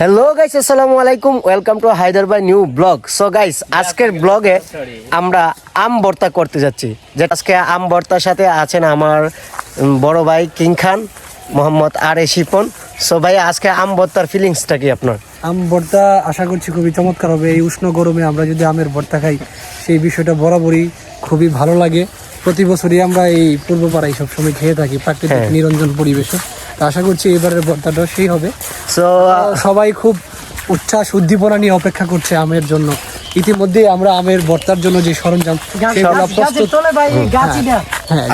Hello guys আসসালামু আলাইকুম welcome to Hyderabad new vlog so guys আজকের ব্লগে আমরা আম ভর্তা করতে যাচ্ছি। যে আজকে আম ভর্তার সাথে আছেন আমার বড় ভাই কিং খান মোহাম্মদ আর এ শিপন। সো ভাই আজকে আম ভর্তার ফিলিংসটা কি আপনার? আম ভর্তা আশা করছি খুবই চমৎকার হবে। এই উষ্ণ গরমে আমরা যদি আমের ভর্তা খাই সেই বিষয়টা বরাবরই খুবই ভালো লাগে। প্রতি বছরই আমরা এই পূর্বপাড়ায় সবসময় খেয়ে থাকি প্রাকৃতিক হ্যাঁ। নিরঞ্জন পরিবেশে। আশা করছি এবারের বর্তাটা সেই হবে। সো সবাই খুব উচ্ছ্বাস উদ্দীপনা নিয়ে অপেক্ষা করছে আমের জন্য। ইতিমধ্যে আমরা আমের বর্তার জন্য যে সরঞ্জাম সেগুলো প্রস্তুত হ্যাঁ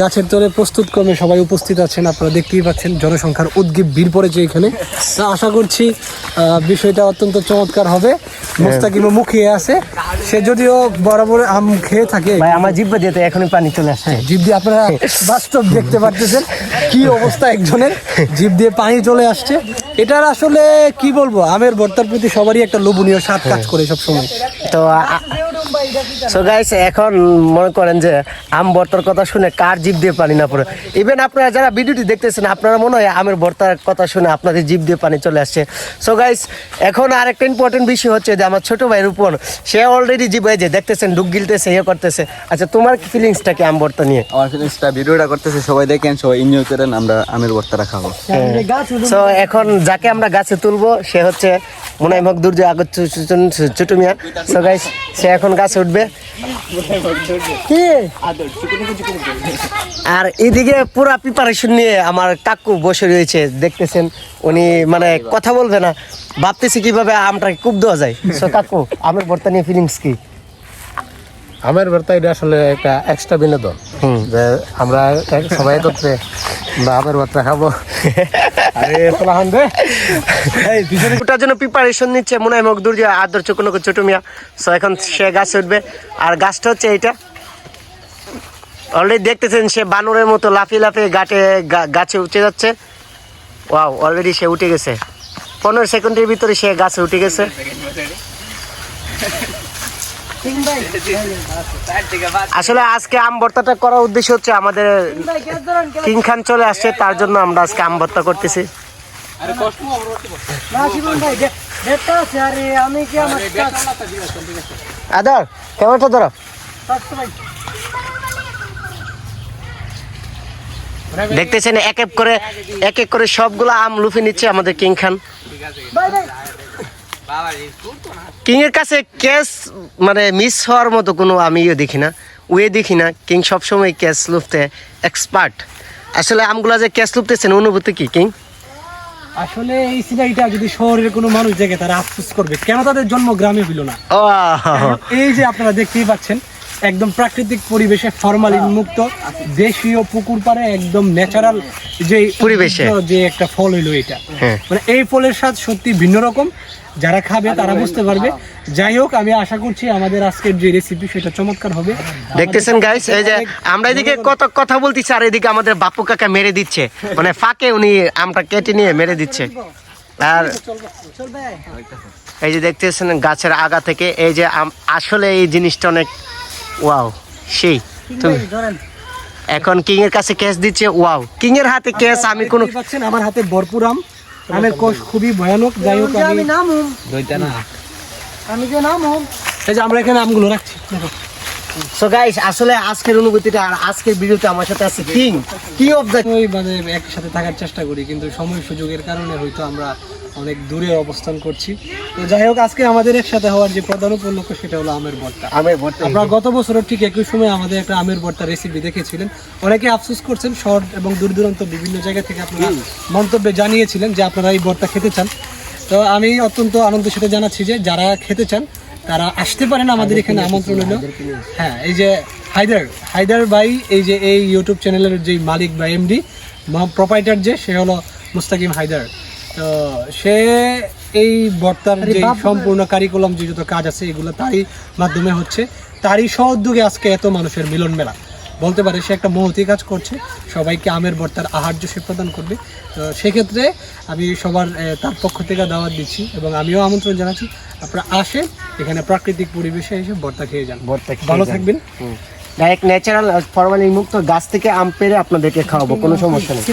গাছের তলে প্রস্তুত ক্রমে সবাই উপস্থিত আছেন। আপনারা দেখতেই পাচ্ছেন জনসংখ্যার উদ্গীপ ভিড় পড়েছে এখানে। তা আশা করছি বিষয়টা অত্যন্ত চমৎকার হবে। মুস্তাকিমও মুখিয়ে আছে। সে যদিও বরাবর আম খেয়ে থাকে। ভাই আমার জিব্বা দিতে এখনই পানি চলে আসছে। হ্যাঁ, জিভ দিয়ে আপনারা বাস্তব দেখতে পারতেছেন কি অবস্থা একজনের। জিভ দিয়ে পানি চলে আসছে। এটার আসলে কি বলব? আমের ভর্তার প্রতি সবারই একটা লোভনীয় স্বাদ কাজ করে সব সময় তো সো গাইস এখন মনে করেন যে আম ভর্তার কথা শুনে কার দিয়ে পানি না পড়ে। ইভেন আপনারা যারা ভিডিওটি দেখতেছেন আপনারা মনে হয় আমের ভর্তার কথা শুনে আপনাদের দিয়ে পানি চলে আসছে। সো গাইস এখন আরেকটা ইম্পর্টেন্ট বিষয় হচ্ছে যে আমার ছোট ভাইয়ের উপর সে অলরেডি যে দেখতেছেন ডুক গিলতেছে ইয়ে করতেছে। আচ্ছা তোমার ফিলিংসটা কি আম ভর্তা নিয়ে? আমার ফিলিংসটা ভিডিওটা করতেছে সবাই দেখেন সবাই এনজয় করেন আমরা আমের ভর্তাটা খাব। সো এখন যাকে আমরা গাছে তুলবো সে হচ্ছে মুনাই মকদুর যে আগত ছোট মিয়া সো গাইস সে এখন গাছে উঠবে। কি? আর এদিকে পুরা প্রিপারেশন নিয়ে আমার কাকু বসে রয়েছে, দেখতেছেন। উনি মানে কথা বলবে না। ভাবতেছি কীভাবে আমটাকে কূপ দেওয়া যায়। সো কাকু আমের বর্তমানে ফিলিংস কি? আমের ভর্তা এটা আসলে একটা এক্সট্রা বিনোদন। যে আমরা সবাই একত্রে আমরা আমের ভর্তা খাব। ওটার জন্য প্রিপারেশন নিচ্ছে মনে হয় মকদুর যে আদর্শ কোনো ছোট মিয়া। সো এখন সে গাছে উঠবে। আর গাছটা হচ্ছে এইটা। অলরেডি দেখতেছেন সে বানরের মতো লাফিয়ে লাফিয়ে গাটে গাছে উঠে যাচ্ছে। ওয়াও অলরেডি সে উঠে গেছে। পনেরো সেকেন্ডের ভিতরে সে গাছে উঠে গেছে। আসলে আজকে আম ভর্তাটা করার উদ্দেশ্য হচ্ছে আমাদের কিং খান চলে আসছে, তার জন্য আমরা আজকে আম ভর্তা করতেছি। আদর ক্যামেরাটা ধরো দেখতেছেন এক এক করে এক এক করে সবগুলো আম লুফে নিচ্ছে আমাদের কিং খান। কিং এর কাছে ক্যাশ মানে মিস হওয়ার মতো কোনো আমি ইয়ে দেখি না ওয়ে দেখি না। কিং সবসময় ক্যাশ লুফতে এক্সপার্ট আসলে আমগুলা যে ক্যাশ লুফতেছেন অনুভূতি কি কিং আসলে এই সিনারিটা যদি শহরের কোনো মানুষ দেখে তারা আফসোস করবে। কেন তাদের জন্ম গ্রামে হইল না? এই যে আপনারা দেখতেই পাচ্ছেন একদম প্রাকৃতিক পরিবেশে ফরমালিন মুক্ত দেশীয় পুকুর পাড়ে একদম ন্যাচারাল যে পরিবেশে। যে একটা ফল হইল এটা। হ্যাঁ। মানে এই ফলের স্বাদ সত্যি ভিন্ন রকম। যারা খাবে তারা বুঝতে পারবে। যাই হোক আমি আশা করছি আমাদের আজকের যে রেসিপি সেটা চমৎকার হবে। দেখতেছেন গাইস এই যে আমরা এদিকে কত কথা বলতেছি আর এদিকে আমাদের বাপু কাকা মেরে দিচ্ছে। মানে ফাঁকে উনি আমটা কেটে নিয়ে মেরে দিচ্ছে। আর এই যে দেখতেছেন গাছের আগা থেকে এই যে আম- আসলে এই জিনিসটা অনেক ওয়াও সেই তুমি এখন কিং এর কাছে ক্যাশ দিচ্ছে ওয়াও। কিং এর হাতে ক্যাশ আমি কোনো পাচ্ছেন আমার হাতে ভরপুর আম। আমের কোষ খুবই ভয়ানক যাই হোক আমি যে না। এই যে আমরা এখানে আমগুলো রাখছি দেখো। সো গাইস আসলে আজকের অনুভূতিটা আর আজকের ভিডিওতে আমার সাথে আছে কিং কিং অফ দ্য ওই মানে একসাথে থাকার চেষ্টা করি কিন্তু সময় সুযোগের কারণে হয়তো আমরা অনেক দূরে অবস্থান করছি। তো যাই হোক আজকে আমাদের একসাথে হওয়ার যে প্রধান উপলক্ষ সেটা হলো আমের ভর্তা। আমের ভর্তা। আপনারা গত বছরের ঠিক একই সময় আমাদের একটা আমের ভর্তা রেসিপি দেখেছিলেন। অনেকে আফসোস করছেন শহর এবং দূর দূরান্ত বিভিন্ন জায়গা থেকে আপনারা মন্তব্যে জানিয়েছিলেন যে আপনারা এই ভর্তা খেতে চান। তো আমি অত্যন্ত আনন্দের সাথে জানাচ্ছি যে যারা খেতে চান তারা আসতে পারেন আমাদের এখানে আমন্ত্রণ হলো। হ্যাঁ এই যে হায়দার হায়দার ভাই এই যে এই ইউটিউব চ্যানেলের যে মালিক বা এমডি প্রোপাইটার যে সে হলো মুস্তাকিম হায়দার। তো সে এই বর্তার যে সম্পূর্ণ কারিকুলাম যে যত কাজ আছে এগুলো তারই মাধ্যমে হচ্ছে। তারই সহযোগে আজকে এত মানুষের মিলন মেলা। বলতে পারে সে একটা মহতি কাজ করছে সবাইকে আমের বর্তার আহার্য সে প্রদান করবে। তো সেক্ষেত্রে আমি সবার তার পক্ষ থেকে দাওয়াত দিচ্ছি এবং আমিও আমন্ত্রণ জানাচ্ছি। আপনারা আসেন এখানে প্রাকৃতিক পরিবেশে এসে বর্তা খেয়ে যান। ভর্তা ভালো থাকবেন। ডাইরেক্ট ন্যাচারাল ফরমালিন মুক্ত গাছ থেকে আম পেরে আপনাদেরকে খাওয়াবো কোনো সমস্যা নেই।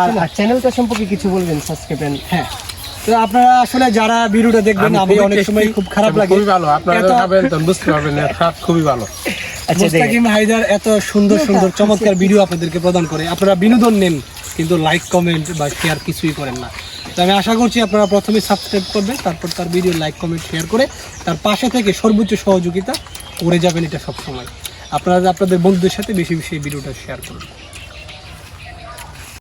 আর চ্যানেলটা সম্পর্কে কিছু বলবেন সাবস্ক্রাইব হ্যাঁ। তো আপনারা আসলে যারা ভিডিওটা দেখবেন আমি অনেক সময় খুব খারাপ লাগে। খুবই ভালো। আপনারা খাবেন তখন বুঝতে পারবেন খুবই ভালো। আচ্ছা। মোস্তাকিম হায়দার এত সুন্দর সুন্দর চমৎকার ভিডিও আপনাদেরকে প্রদান করে। আপনারা বিনোদন নেন কিন্তু লাইক কমেন্ট বা শেয়ার কিছুই করেন না। তো আমি আশা করছি আপনারা প্রথমে সাবস্ক্রাইব করবেন, তারপর তার ভিডিও লাইক কমেন্ট শেয়ার করে তার পাশে থেকে সর্বোচ্চ সহযোগিতা করে যাবেন এটা সবসময়। আপনারা আপনাদের বন্ধুদের সাথে বেশি বেশি ভিডিওটা শেয়ার করুন।